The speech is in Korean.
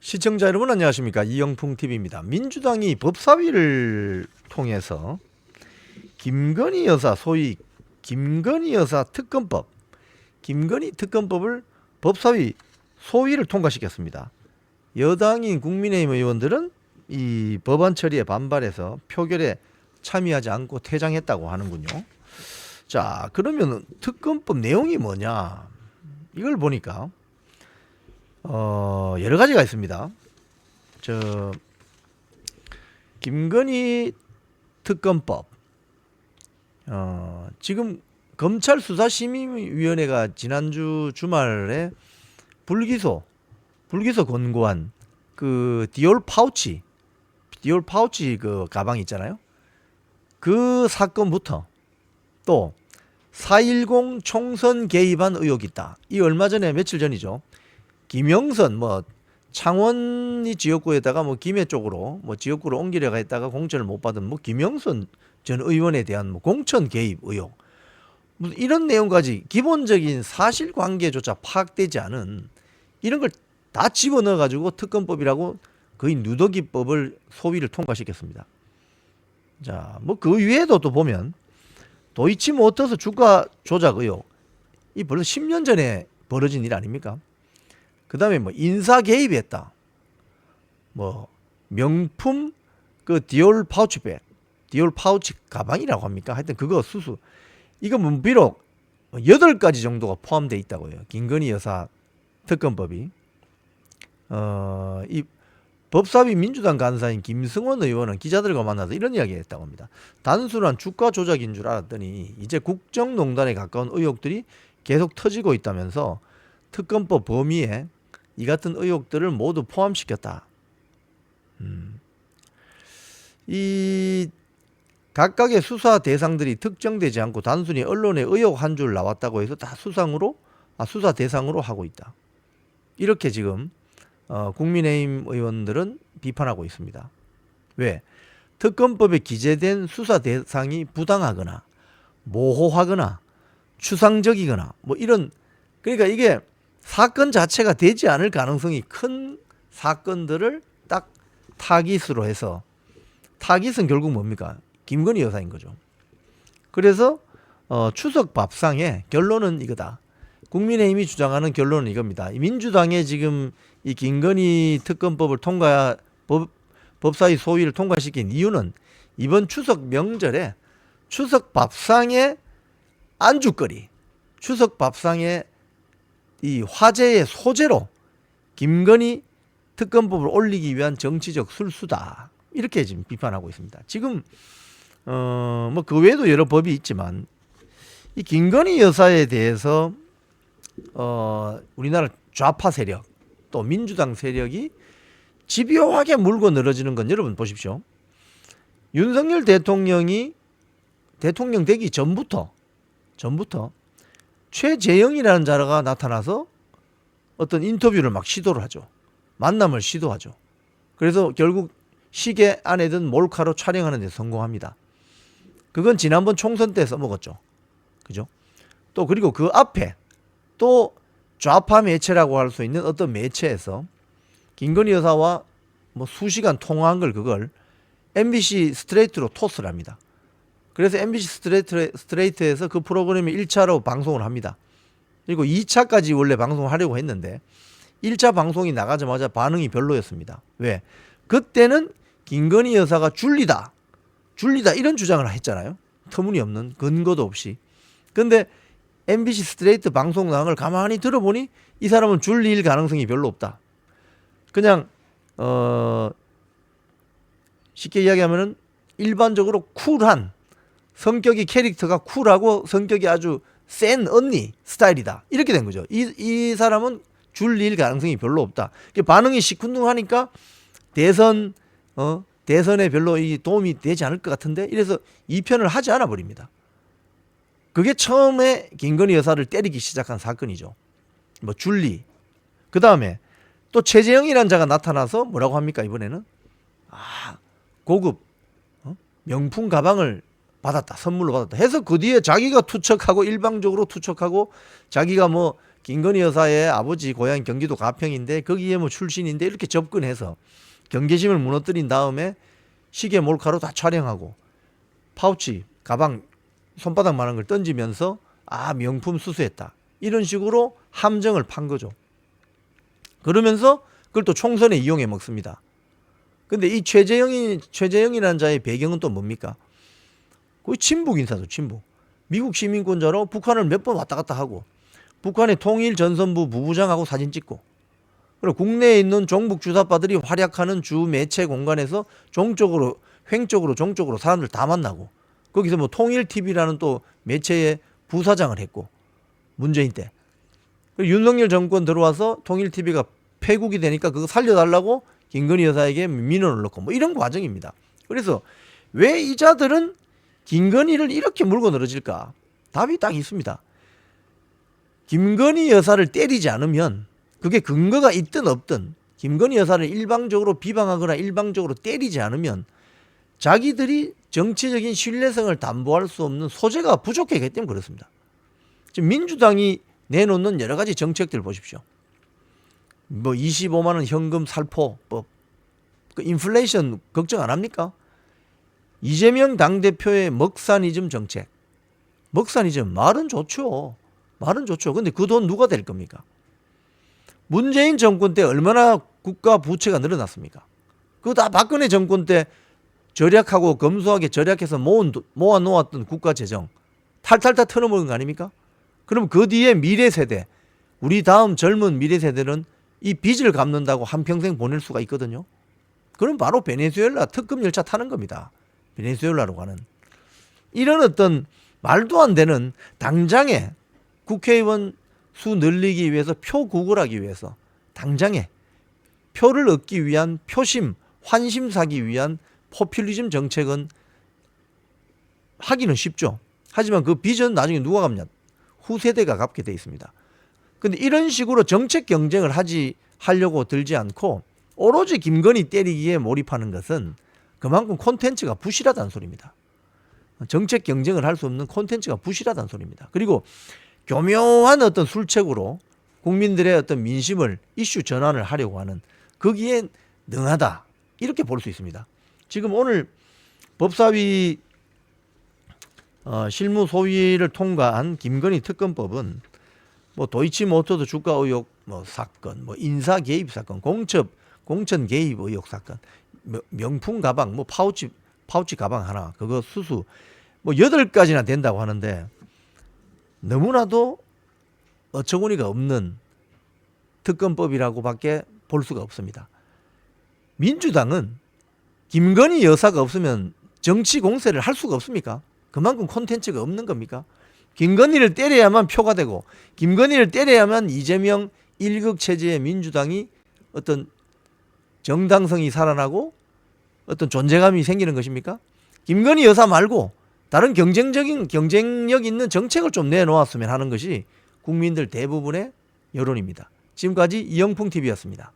시청자 여러분 안녕하십니까 이영풍 TV입니다. 민주당이 법사위를 통해서 김건희 여사 소위 김건희 여사 특검법, 김건희 특검법을 법사위 소위를 통과시켰습니다. 여당인 국민의힘 의원들은 이 법안 처리에 반발해서 표결에 참여하지 않고 퇴장했다고 하는군요. 자, 그러면 특검법 내용이 뭐냐? 이걸 보니까 어, 여러 가지가 있습니다. 저 김건희 특검법 어, 지금 검찰 수사심의위원회가 지난주 주말에 불기소 불기소 권고한 그 디올 파우치 디올 파우치 그 가방 있잖아요. 그 사건부터 또 4.10 총선 개입한 의혹이 있다. 이 얼마 전에 며칠 전이죠. 김영선 뭐 창원이 지역구에다가 뭐 김해 쪽으로 뭐 지역구로 옮기려가 했다가 공천을 못 받은 뭐 김영선 전 의원에 대한 뭐 공천 개입 의혹 뭐 이런 내용까지 기본적인 사실관계조차 파악되지 않은 이런 걸 다 집어넣어 가지고 특검법이라고 거의 누더기법을 소위를 통과시켰습니다. 자, 뭐그 외에도 또 보면 도이치모터스 주가 조작 의혹 이 벌써 10년 전에 벌어진 일 아닙니까? 그 다음에 뭐 인사 개입했다. 뭐 명품 그 디올 파우치백, 디올 파우치 가방이라고 합니까? 하여튼 그거 수수. 이거 뭐 비록 여덟 가지 정도가 포함되어 있다고요. 김건희 여사 특검법이. 어, 이 법사위 민주당 간사인 김승원 의원은 기자들과 만나서 이런 이야기를 했다고 합니다. 단순한 주가 조작인 줄 알았더니 이제 국정농단에 가까운 의혹들이 계속 터지고 있다면서 특검법 범위에 이 같은 의혹들을 모두 포함시켰다. 음. 이 각각의 수사 대상들이 특정되지 않고 단순히 언론에 의혹 한 줄 나왔다고 해서 다 수상으로 아, 수사 대상으로 하고 있다. 이렇게 지금 어, 국민의힘 의원들은 비판하고 있습니다. 왜? 특검법에 기재된 수사 대상이 부당하거나 모호하거나 추상적이거나 뭐 이런 그러니까 이게 사건 자체가 되지 않을 가능성이 큰 사건들을 딱 타깃으로 해서 타깃은 결국 뭡니까? 김건희 여사인 거죠. 그래서 어, 추석 밥상에 결론은 이거다. 국민의힘이 주장하는 결론은 이겁니다. 이 민주당의 지금 이 김건희 특검법을 통과 법, 법사위 소위를 통과시킨 이유는 이번 추석 명절에 추석 밥상의 안주거리, 추석 밥상의 이 화제의 소재로 김건희 특검법을 올리기 위한 정치적 술수다. 이렇게 지금 비판하고 있습니다. 지금 어 뭐 그 외에도 여러 법이 있지만 이 김건희 여사에 대해서 어 우리나라 좌파 세력 또 민주당 세력이 집요하게 물고 늘어지는 건 여러분 보십시오. 윤석열 대통령이 대통령 되기 전부터 전부터 최재형이라는 자가 나타나서 어떤 인터뷰를 막 시도를 하죠. 만남을 시도하죠. 그래서 결국 시계 안에 든 몰카로 촬영하는 데 성공합니다. 그건 지난번 총선 때 써먹었죠. 그죠? 또 그리고 그 앞에 또 좌파 매체라고 할 수 있는 어떤 매체에서 김건희 여사와 뭐 수시간 통화한 걸 그걸 MBC 스트레이트로 토스를 합니다. 그래서 MBC 스트레이트, 스트레이트에서 그 프로그램이 1차로 방송을 합니다. 그리고 2차까지 원래 방송을 하려고 했는데 1차 방송이 나가자마자 반응이 별로였습니다. 왜? 그때는 김건희 여사가 줄리다. 줄리다 이런 주장을 했잖아요. 터무니없는 근거도 없이. 근데 MBC 스트레이트 방송 걸 가만히 들어보니 이 사람은 줄릴 가능성이 별로 없다. 그냥 어 쉽게 이야기하면은 일반적으로 쿨한 성격이 캐릭터가 쿨하고 성격이 아주 센 언니 스타일이다. 이렇게 된 거죠. 이, 이 사람은 줄릴 가능성이 별로 없다. 반응이 시큰둥하니까 대선 어 대선에 별로 이 도움이 되지 않을 것 같은데 이래서 이 편을 하지 않아 버립니다. 그게 처음에 김건희 여사를 때리기 시작한 사건이죠. 뭐 줄리. 그 다음에 또 최재형이라는 자가 나타나서 뭐라고 합니까 이번에는 아 고급 어? 명품 가방을 받았다 선물로 받았다 해서 그 뒤에 자기가 투척하고 일방적으로 투척하고 자기가 뭐 김건희 여사의 아버지 고향 경기도 가평인데 거기에 뭐 출신인데 이렇게 접근해서 경계심을 무너뜨린 다음에 시계 몰카로 다 촬영하고 파우치 가방 손바닥만한 걸 던지면서 아 명품 수수했다 이런 식으로 함정을 판 거죠. 그러면서 그걸 또 총선에 이용해 먹습니다. 근데 이 최재형이 최재형이라는 자의 배경은 또 뭡니까? 거의 친북 인사죠, 친북. 미국 시민권자로 북한을 몇 번 왔다 갔다 하고 북한의 통일 전선부 부부장하고 사진 찍고 그리고 국내에 있는 종북 주사파들이 활약하는 주 매체 공간에서 종적으로 횡적으로 종적으로 사람들 다 만나고 거기서 뭐 통일 TV라는 또 매체의 부사장을 했고 문재인 때 윤석열 정권 들어와서 통일 TV가 폐국이 되니까 그거 살려달라고 김건희 여사에게 민원을 넣고 뭐 이런 과정입니다. 그래서 왜 이 자들은 김건희를 이렇게 물고 늘어질까? 답이 딱 있습니다. 김건희 여사를 때리지 않으면 그게 근거가 있든 없든 김건희 여사를 일방적으로 비방하거나 일방적으로 때리지 않으면 자기들이 정치적인 신뢰성을 담보할 수 없는 소재가 부족하기 때문에 그렇습니다. 지금 민주당이 내놓는 여러 가지 정책들 보십시오. 뭐 25만 원 현금 살포법, 그 인플레이션 걱정 안 합니까? 이재명 당대표의 먹사니즘 정책. 먹사니즘 말은 좋죠. 말은 좋죠. 근데 그 돈 누가 될 겁니까? 문재인 정권 때 얼마나 국가 부채가 늘어났습니까? 그거 다 박근혜 정권 때 절약하고 검소하게 절약해서 모은, 도- 모아놓았던 국가 재정 탈탈 다 털어먹은 거 아닙니까? 그럼 그 뒤에 미래 세대, 우리 다음 젊은 미래 세대는 이 빚을 갚는다고 한평생 보낼 수가 있거든요. 그럼 바로 베네수엘라 특급 열차 타는 겁니다. 베네수엘라로 가는. 이런 어떤 말도 안 되는 당장에 국회의원 수 늘리기 위해서 표 구걸하기 위해서 당장에 표를 얻기 위한 표심, 환심 사기 위한 포퓰리즘 정책은 하기는 쉽죠. 하지만 그 빚은 나중에 누가 갚냐? 후세대가 갚게 돼 있습니다. 근데 이런 식으로 정책 경쟁을 하지 하려고 들지 않고 오로지 김건희 때리기에 몰입하는 것은 그만큼 콘텐츠가 부실하다는 소리입니다. 정책 경쟁을 할 수 없는 콘텐츠가 부실하다는 소리입니다. 그리고 교묘한 어떤 술책으로 국민들의 어떤 민심을 이슈 전환을 하려고 하는 거기에 능하다 이렇게 볼 수 있습니다. 지금 오늘 법사위 어, 실무 소위를 통과한 김건희 특검법은 뭐 도이치모터도 주가 의혹 뭐 사건, 뭐 인사 개입 사건, 공첩 공천 개입 의혹 사건, 명- 명품 가방, 뭐 파우치 파우치 가방 하나, 그거 수수 뭐 여덟 가지나 된다고 하는데 너무나도 어처구니가 없는 특검법이라고밖에 볼 수가 없습니다. 민주당은 김건희 여사가 없으면 정치 공세를 할 수가 없습니까? 그만큼 콘텐츠가 없는 겁니까? 김건희를 때려야만 표가 되고 김건희를 때려야만 이재명 일극 체제의 민주당이 어떤 정당성이 살아나고 어떤 존재감이 생기는 것입니까? 김건희 여사 말고 다른 경쟁적인 경쟁력 있는 정책을 좀 내놓았으면 하는 것이 국민들 대부분의 여론입니다. 지금까지 이영풍 TV였습니다.